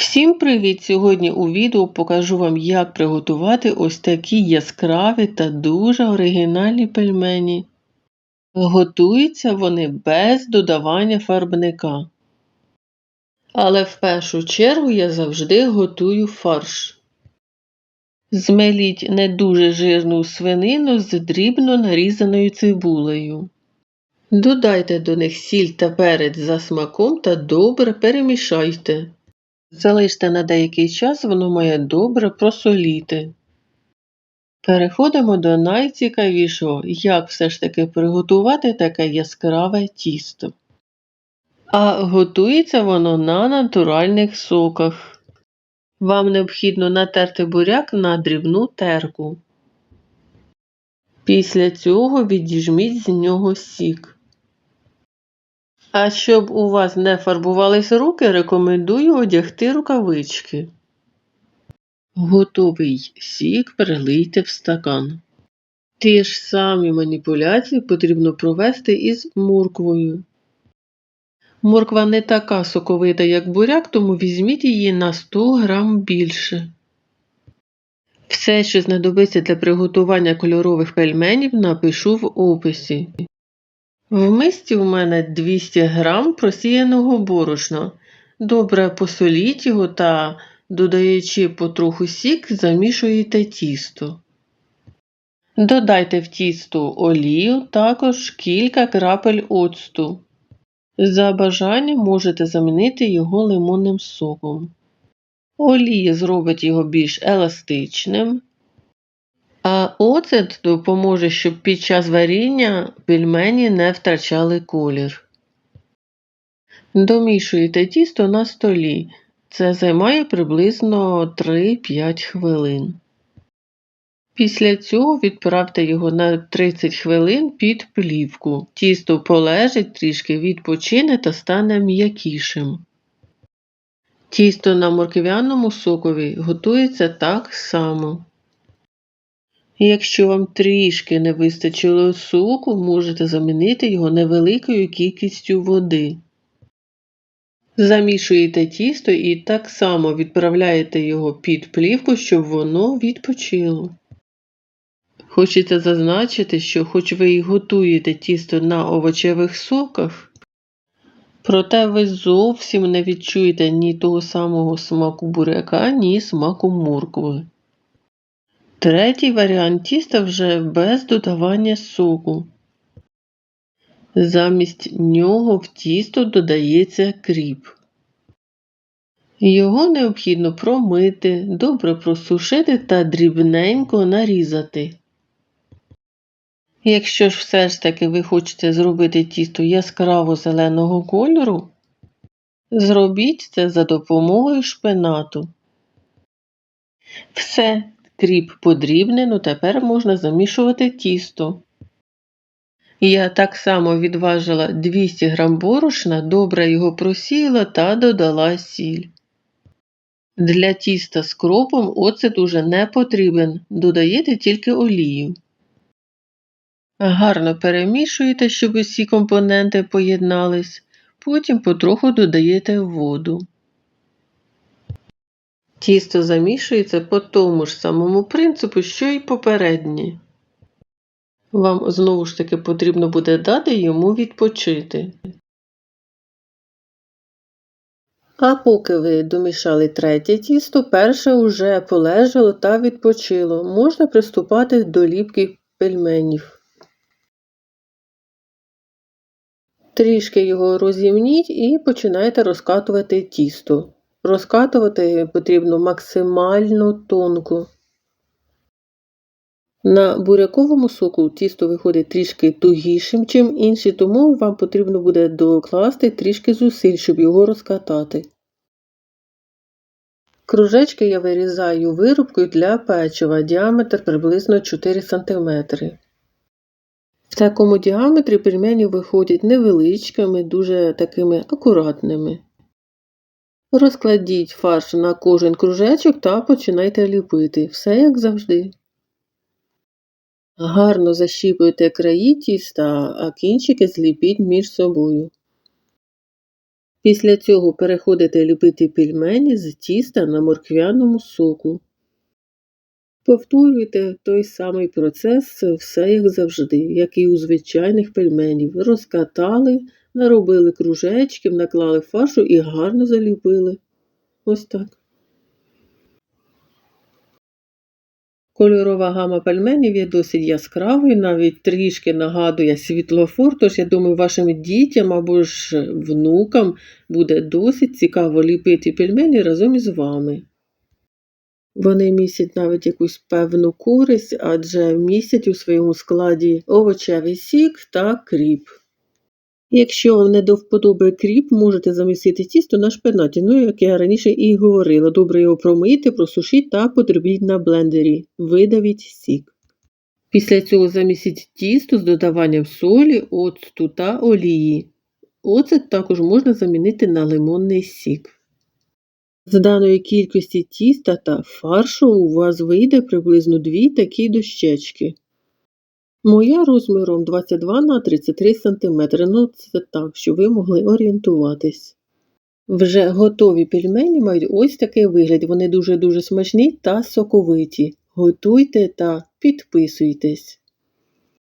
Всім привіт! Сьогодні у відео покажу вам, як приготувати ось такі яскраві та дуже оригінальні пельмені. Готуються вони без додавання фарбника. Але в першу чергу я завжди готую фарш. Змеліть не дуже жирну свинину з дрібно нарізаною цибулею. Додайте до них сіль та перець за смаком та добре перемішайте. Залиште на деякий час, воно має добре просоліти. Переходимо до найцікавішого, як все ж таки приготувати таке яскраве тісто. А готується воно на натуральних соках. Вам необхідно натерти буряк на дрібну терку. Після цього відіжміть з нього сік. А щоб у вас не фарбувались руки, рекомендую одягти рукавички. Готовий сік перелийте в стакан. Ті ж самі маніпуляції потрібно провести із морквою. Морква не така соковита, як буряк, тому візьміть її на 100 грам більше. Все, що знадобиться для приготування кольорових пельменів, напишу в описі. В мисці у мене 200 грам просіяного борошна. Добре посоліть його та, додаючи потроху сік, замішуєте тісто. Додайте в тісто олію, також кілька крапель оцту. За бажанням можете замінити його лимонним соком. Олія зробить його більш еластичним. Оцет допоможе, щоб під час варіння пельмені не втрачали колір. Домішуєте тісто на столі. Це займає приблизно 3-5 хвилин. Після цього відправте його на 30 хвилин під плівку. Тісто полежить, трішки відпочине та стане м'якішим. Тісто на морквяному сокові готується так само. Якщо вам трішки не вистачило соку, можете замінити його невеликою кількістю води. Замішуєте тісто і так само відправляєте його під плівку, щоб воно відпочило. Хочеться зазначити, що хоч ви і готуєте тісто на овочевих соках, проте ви зовсім не відчуєте ні того самого смаку буряка, ні смаку моркви. Третій варіант тіста вже без додавання соку. Замість нього в тісто додається кріп. Його необхідно промити, добре просушити та дрібненько нарізати. Якщо ж все ж таки ви хочете зробити тісто яскраво зеленого кольору, зробіть це за допомогою шпинату. Все, кріп подрібнено, тепер можна замішувати тісто. Я так само відважила 200 г борошна, добре його просіяла та додала сіль. Для тіста з кропом оцет уже не потрібен, додаєте тільки олію. Гарно перемішуєте, щоб усі компоненти поєднались, потім потроху додаєте воду. Тісто замішується по тому ж самому принципу, що й попереднє. Вам знову ж таки потрібно буде дати йому відпочити. А поки ви домішали третє тісто, перше вже полежало та відпочило. Можна приступати до ліпки пельменів. Трішки його розімніть і починайте розкатувати тісто. Розкатувати потрібно максимально тонко. На буряковому соку тісто виходить трішки тугішим, чим інші, тому вам потрібно буде докласти трішки зусиль, щоб його розкатати. Кружечки я вирізаю вирубкою для печива, діаметр приблизно 4 см. В такому діаметрі пельмені виходять невеличкими, дуже такими акуратними. Розкладіть фарш на кожен кружечок та починайте ліпити. Все як завжди. Гарно защіпуйте краї тіста, а кінчики зліпіть між собою. Після цього переходите ліпити пельмені з тіста на морквяному соку. Повторюйте той самий процес, все як завжди, як і у звичайних пельменів. Розкатали, наробили кружечків, наклали фаршу і гарно заліпили. Ось так. Кольорова гама пельменів є досить яскравою, навіть трішки нагадує світлофор, тож я думаю, вашим дітям або ж внукам буде досить цікаво ліпити пельмені разом із вами. Вони містять навіть якусь певну користь, адже містять у своєму складі овочевий сік та кріп. Якщо вам не до вподоби кріп, можете замісити тісто на шпинаті, ну, як я раніше і говорила, добре його промийте, просушіть та потрібіть на блендері, видавіть сік. Після цього замісіть тісто з додаванням солі, оцту та олії. Оцет також можна замінити на лимонний сік. З даної кількості тіста та фаршу у вас вийде приблизно дві такі дощечки. Моя розміром 22 на 33 см. Ну, це так, щоб ви могли орієнтуватись. Вже готові пельмені мають ось такий вигляд. Вони дуже-дуже смачні та соковиті. Готуйте та підписуйтесь.